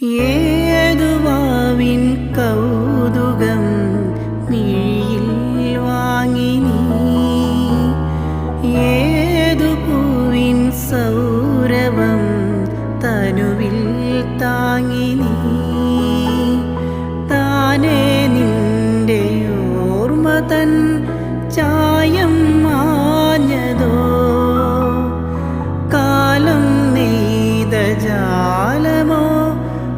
ഏതുവാവിൻ കൗതുകം മിഴിയിൽ വാങ്ങി നീ. ഏതു പൂവിൻ സൗരവം തനുവിൽ താങ്ങി നീ. താനേ നിന്റെ ഓർമ്മ തൻ ചായം മാഞ്ഞതോ? കാലം നെയ്ത ജാ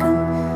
Cứ